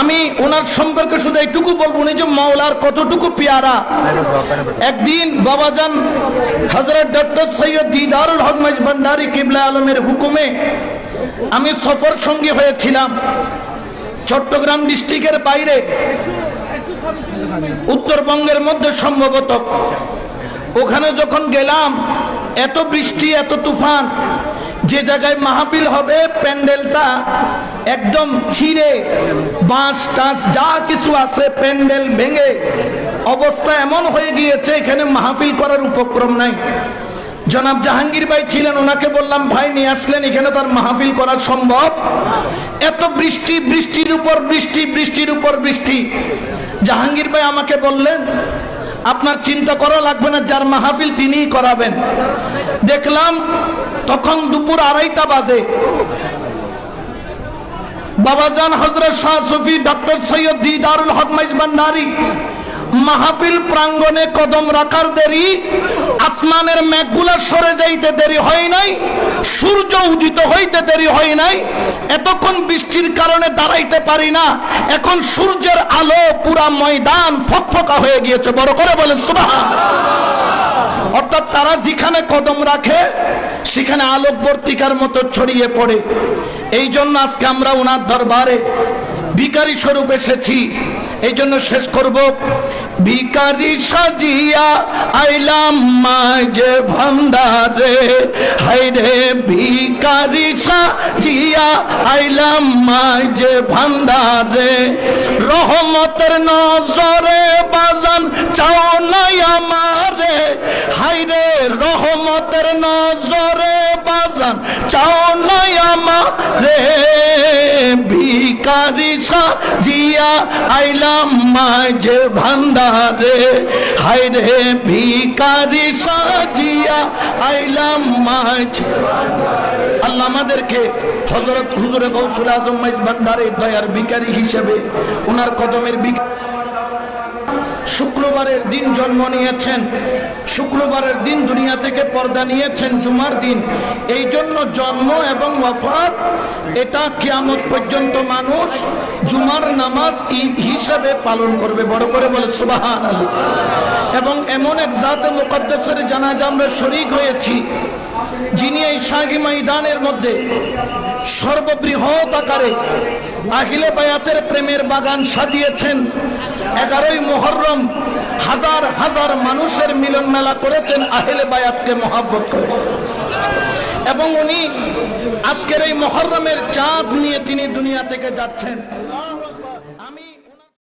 আমি ওনার সম্পর্কে শুধু এইটুকু বলব, উনি যে মাওলার কতটুকু পেয়ারা। একদিন বাবাজান হজরত ডক্টর সৈয়দ দিদারুল হক মজবন্দারি কিবলা আলমের হুকুমে আমি সফর সঙ্গী হয়েছিলাম চট্টগ্রাম ডিস্ট্রিক্টের বাইরে, উত্তরবঙ্গের মধ্যে সম্ভবত। ওখানে যখন গেলাম, এত বৃষ্টি, এত তুফান যে জায়গায় মাহফিল হবে, প্যান্ডেলটা একদম ছিঁড়ে, বাঁশ টাস যা কিছু আছে প্যান্ডেল ভেঙে, অবস্থা এমন হয়ে গিয়েছে, এখানে মাহফিল করার উপক্রম নাই। জনাব জাহাঙ্গীর ভাই ছিলেন, ওনাকে বললাম, ভাই, নিয়ে আসলেন, এখানে তার মাহফিল করা সম্ভব? এত বৃষ্টি, বৃষ্টির উপর বৃষ্টি, বৃষ্টির উপর বৃষ্টি। জাহাঙ্গীর ভাই আমাকে বললেন আপনার চিন্তা করা লাগবে না, যার মাহফিল তিনিই করাবেন। দেখলাম তখন দুপুর আড়াইটা বাজে। বাবাজান হজরত শাহ সফি ডক্টর সৈয়দ দিদারুল হক মাইজবান্ডারি মাহফিল প্রাঙ্গণে কদম রাখার দেরি, আসমানের মেঘগুলা সরে যাইতে দেরি হয় নাই, সূর্য উদিত হইতে দেরি হয় নাই, এতক্ষণ বৃষ্টির কারণে দাঁড়াইতে পারি না, এখন সূর্যের আলো পুরা ময়দান ফকফকা হয়ে গিয়েছে, বড় করে বলে সুবহান। অর্থাৎ তারা যেখানে কদম রাখে, সেখানে আলোকবর্তিকার মতো ছড়িয়ে পড়ে। এই জন্য আজকে আমরা ওনার দরবারে ভিকারি স্বরূপ এসেছি। এই জন্য শেষ করব। ভিকারি সাজিয়া আইলাম মাঝে ভান্ডারে। হাইরে ভিকারি সাজিয়া আইলাম মাঝে ভান্ডারে। রহমতের নজরে বাজান চাও নাই আমারে। হাইরে রহমতের নজরে বাজান চাও নাই আমারে। ভিকারি সাজিয়া আইলাম মাঝে ভান্ডারে। হাইরে ভিকারি সাজিয়া আইলাম মাঝে আল্লাহ আমাদেরকে হজরত হুজুরে গৌসুল আজম মাইজ ভান্ডারে দয়ার ভিকারি হিসেবে ওনার কদমের ভিকারি শুক্রবারের দিন জন্ম নিয়েছেন, শুক্রবারের দিন দুনিয়া থেকে পর্দা নিয়েছেন জুমার দিন। এই জন্য জন্ম এবং ওয়াফাত, এটা কিয়ামত পর্যন্ত মানুষ জুমার নামাজ ঈদ হিসাবে পালন করবে। বড় করে বলে সুবাহান এবং এমন এক জাতে মুকদ্দেসের জানাজা আমরা শরিক হয়েছি, যিনি এই শাহী ময়দানের মধ্যে সর্ববৃহৎ আকারে আহিলে বায়াতের প্রেমের বাগান সাজিয়েছেন। এগারোই মোহরম হাজার হাজার মানুষের মিলন মেলা করেছেন আহেলে বায়াতকে মহাব্বত করে। এবং উনি আজকের এই মহরমের চাঁদ নিয়ে তিনি দুনিয়া থেকে যাচ্ছেন।